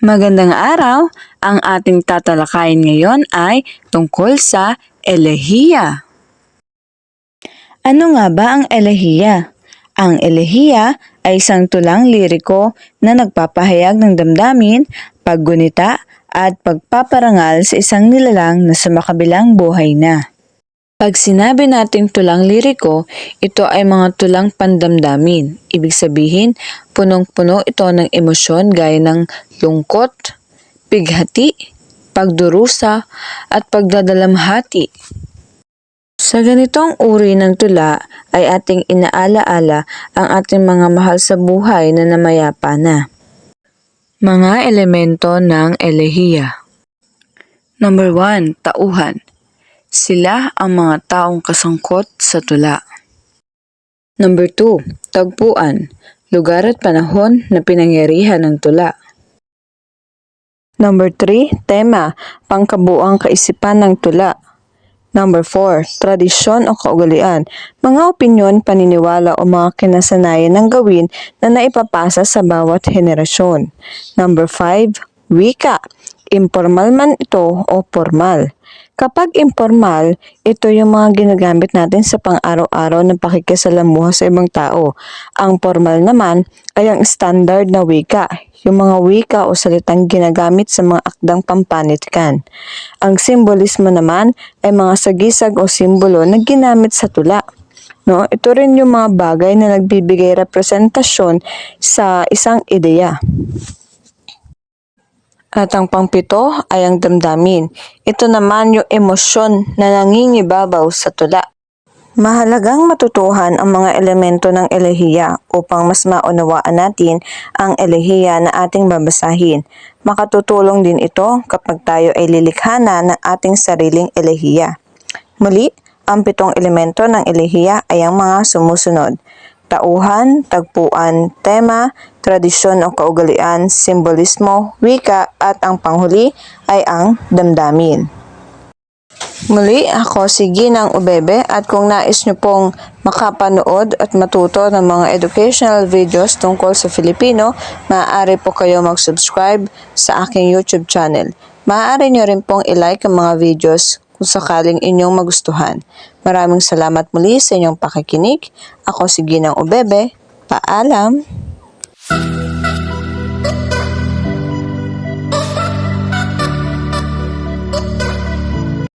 Magandang araw! Ang ating tatalakayin ngayon ay tungkol sa elehiya. Ano nga ba ang elehiya? Ang elehiya ay isang tulang liriko na nagpapahayag ng damdamin, paggunita, at pagpaparangal sa isang nilalang na sumakabilang buhay na. Pag sinabi nating tulang liriko, ito ay mga tulang pandamdamin. Ibig sabihin, punong-puno ito ng emosyon gaya ng lungkot, pighati, pagdurusa, at pagdadalamhati. Sa ganitong uri ng tula ay ating inaalaala ang ating mga mahal sa buhay na namayapa na. Mga elemento ng elehiya Number 1. Tauhan sila ang mga taong kasangkot sa tula. Number 2. Tagpuan. Lugar at panahon na pinangyarihan ng tula. Number 3. Tema. Pangkabuang kaisipan ng tula. Number 4. Tradisyon o kaugalian. Mga opinyon, paniniwala o mga kinasanayan ng gawin na naipapasa sa bawat henerasyon. Number 5. Wika. Informal man ito o formal. Kapag informal, ito yung mga ginagamit natin sa pang-araw-araw na pakikisalamuha sa ibang tao. Ang formal naman ay ang standard na wika, yung mga wika o salitang ginagamit sa mga akdang pampanitikan. Ang simbolismo naman ay mga sagisag o simbolo na ginamit sa tula. No, ito rin yung mga bagay na nagbibigay representasyon sa isang ideya. At ang pangpito ay ang damdamin. Ito naman yung emosyon na nangingibabaw sa tula. Mahalagang matutuhan ang mga elemento ng elehiya upang mas maunawaan natin ang elehiya na ating babasahin. Makatutulong din ito kapag tayo ay lilikha na ng ating sariling elehiya. Muli, ang pitong elemento ng elehiya ay ang mga sumusunod. Tauhan, tagpuan, tema, tradisyon o kaugalian, simbolismo, wika at ang panghuli ay ang damdamin. Muli, ako si Ginang Ubebe at kung nais nyo pong makapanood at matuto ng mga educational videos tungkol sa Filipino, maaari po kayo mag-subscribe sa aking YouTube channel. Maaari nyo rin pong ilike ang mga videos kung sakaling inyong magustuhan. Maraming salamat muli sa inyong pakikinig. Ako si Ginang Ubebe. Paalam!